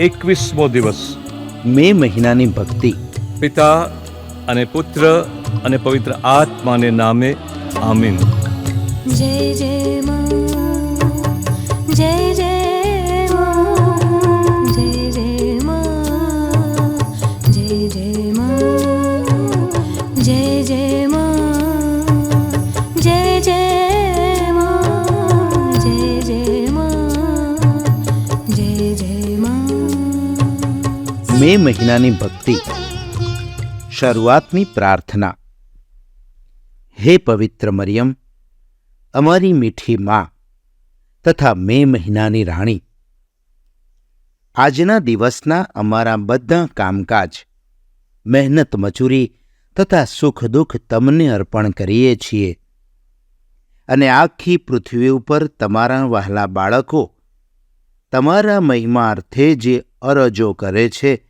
એકવીસમો દિવસ. મે મહિનાની ભક્તિ. પિતા અને પુત્ર અને પવિત્ર આત્માને નામે આમીન. જય જય મે મહિનાની ભક્તિ. શરૂઆતની પ્રાર્થના. હે પવિત્ર મરિયમ, અમારી મીઠી માં તથા મે મહિનાની રાણી. આજના દિવસના અમારા બધા કામકાજ, મહેનત મજૂરી તથા સુખ દુઃખ તમને અર્પણ કરીએ છીએ. અને આખી પૃથ્વી ઉપર તમારા વહાલા બાળકો તમારા મહિમા અર્થે જે અરજો કરે છે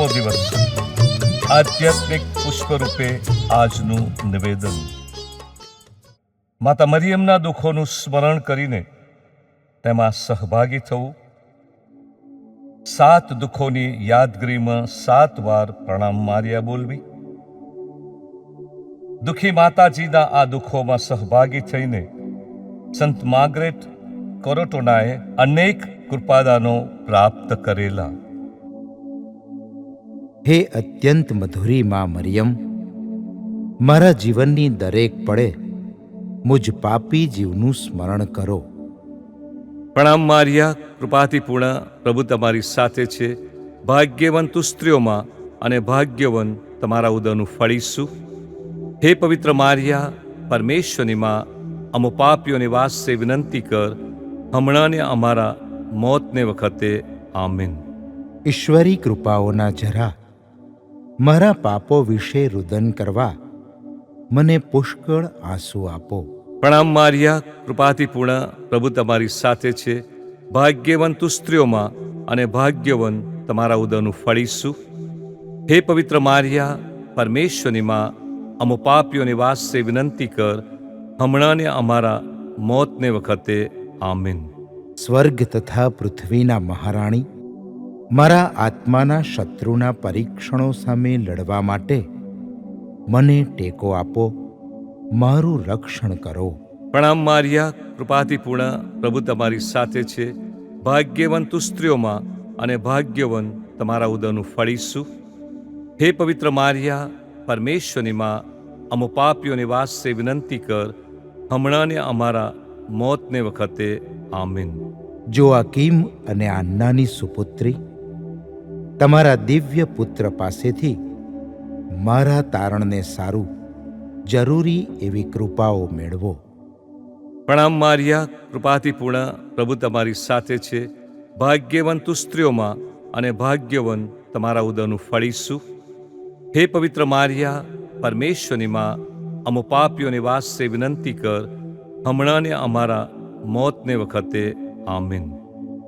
એકવીસમો દિવસ આધ્યાત્મિક પુષ્પરૂપે આજનું નિવેદન માતા મરિયમના દુઃખોનું સ્મરણ કરીને તેમાં સહભાગી થવું સાત દુઃખોની યાદગીરીમાં સાત વાર પ્રણામ માર્યા બોલવી દુઃખી માતાજીના આ દુઃખોમાં સહભાગી થઈને સંત માર્ગરેટ કોરોટોનાએ અનેક કૃપાદાનો પ્રાપ્ત કરેલા હે અત્યંત મધુરી માં મરિયમ મારા જીવનની દરેક પળે મુજ પાપી જીવનું સ્મરણ કરો. પ્રણામ મારિયા કૃપાથી પૂર્ણ પ્રભુ તમારી સાથે છે. ભાગ્યવંત સ્ત્રીઓમાં અને ભાગ્યવન તમારા ઉદરનું ફળીશું હે પવિત્ર મારિયા પરમેશ્વરની માં અમો પાપીઓની વાસે વિનંતી કર હમણાં ને અમારા મોતને વખતે આમીન. ઈશ્વરી કૃપાઓના જરા મારા પાપો વિશે રુદન કરવા. મને પુષ્કળ આંસુ આપો. પ્રણામ મારિયા કૃપાથી પૂર્ણ પ્રભુ તમારી સાથે છે. ભાગ્યવંત સ્ત્રીઓમાં અને ભાગ્યવન તમારા ઉદરનું ફળીશું હે પવિત્ર મારિયા પરમેશ્વરની માં અમો પાપીઓની વાસે વિનંતી કર. હમણાંને અમારા મોતને વખતે આમીન. સ્વર્ગ તથા પૃથ્વીના મહારાણી મારા આત્માના શત્રુના પરીક્ષણો સામે લડવા માટે મને ટેકો આપો મારું રક્ષણ કરો. પ્રણામ મારિયા કૃપાથી પૂર્ણ પ્રભુ તમારી સાથે છે. ભાગ્યવંત સ્ત્રીઓમાં અને ભાગ્યવન તમારા ઉદરનું ફળીશું હે પવિત્ર મારિયા પરમેશ્વરની માં અમુ પાપીઓની વાસે વિનંતી કર હમણાંને અમારા મોતને વખતે આમીન. જો અકીમ અને આન્નાની સુપુત્રી તમારા દિવ્ય પુત્ર પાસેથી મારા તારણને સારું જરૂરી એવી કૃપાઓ મેળવો. પ્રણામ મારિયા કૃપાથી પૂર્ણ પ્રભુ તમારી સાથે છે. ભાગ્યવંત સ્ત્રીઓમાં અને ભાગ્યવન તમારા ઉદરનું ફળીશું હે પવિત્ર મારિયા પરમેશ્વરની માં અમો પાપીઓની વાસે વિનંતી કર હમણાંને અમારા મોતને વખતે આમીન.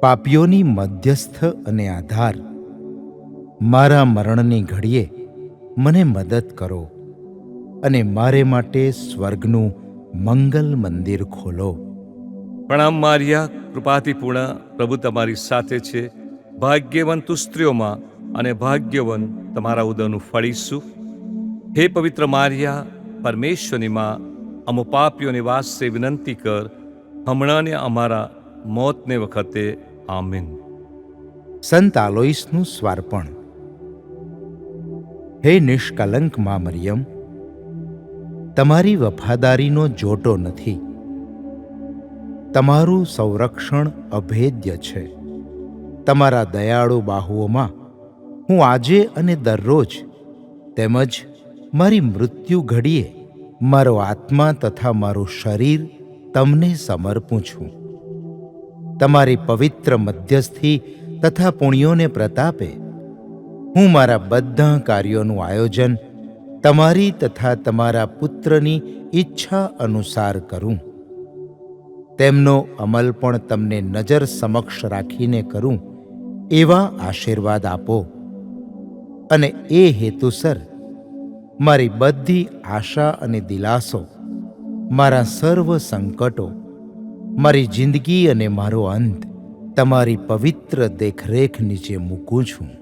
પાપીઓની મધ્યસ્થ અને આધાર મારા મરણની ઘડીએ મને મદદ કરો અને મારે માટે સ્વર્ગનું મંગલ મંદિર ખોલો. પ્રણામ મારિયા કૃપાથી પૂર્ણ પ્રભુ તમારી સાથે છે. ભાગ્યવંત તું સ્ત્રીઓમાં અને ભાગ્યવન તમારા ઉદરનું ફળીશું હે પવિત્ર મારિયા પરમેશ્વરની માં અમો પાપીઓની વાસે વિનંતી કર હમણાં ને અમારા મોતને વખતે આમીન. સંત આલોઈસનું સ્વાર્પણ. હે નિષ્કલંકમાં મરિયમ, તમારી વફાદારીનો જોટો નથી. તમારું સંરક્ષણ અભેદ્ય છે. તમારા દયાળુ બાહુઓમાં હું આજે અને દરરોજ તેમજ મારી મૃત્યુ ઘડીએ મારો આત્મા તથા મારું શરીર તમને સમર્પું છું. તમારી પવિત્ર મધ્યસ્થી તથા પુણ્યોને પ્રતાપે હું મારા બધા કાર્યોનું આયોજન તમારી તથા તમારા પુત્રની ઈચ્છા અનુસાર કરું. તેમનો અમલ પણ તમને નજર સમક્ષ રાખીને કરું, એવા આશીર્વાદ આપો. અને એ હેતુસર મારી બધી આશા અને દિલાસો, મારા સર્વ સંકટો, મારી જિંદગી અને મારો અંત તમારી પવિત્ર દેખરેખ નીચે મૂકું છું.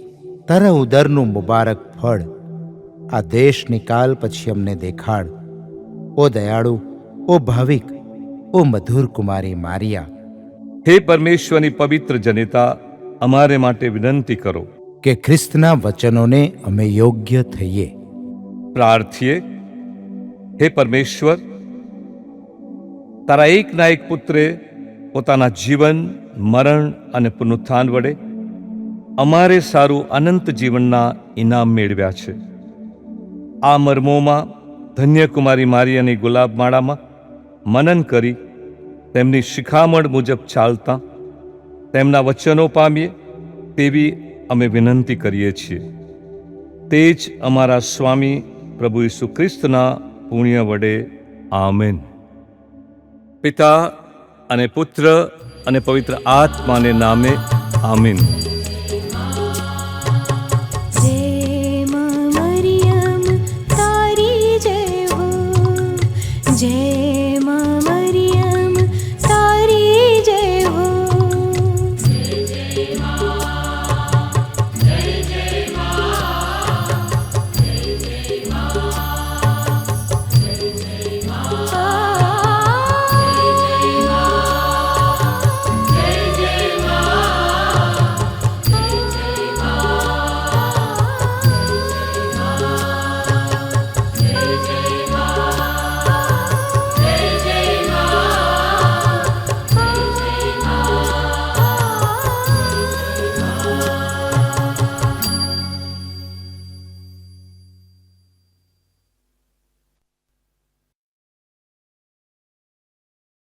તારા ઉદરનું મુબારક ફળ. આ દેશ નિકાલ પછી અમને દેખાડ. ઓ દયાળુ ઓ ભાવિક ઓ મધુર કુમારી મારિયા. હે પરમેશ્વરની પવિત્ર જનિતા અમારે માટે વિનંતી કરો. કે ખ્રિસ્તના વચનોને અમે યોગ્ય થઈએ. પ્રાર્થીએ હે પરમેશ્વર તારા એકના એક પુત્રે પોતાના જીવન મરણ અને પુનરુત્થાન વડે અમારે સારું અનંત જીવનના ઇનામ મેળવ્યા છે. આ મર્મોમાં ધન્યકુમારી મારિયાની ગુલાબ માળામાં મનન કરી તેમની શિખામણ મુજબ ચાલતા તેમના વચનો પામીએ તેવી અમે વિનંતી કરીએ છીએ. તે જ અમારા સ્વામી પ્રભુ ઈસુ ખ્રિસ્તના પુણ્ય વડે આમેન. પિતા અને પુત્ર અને પવિત્ર આત્માને નામે આમીન.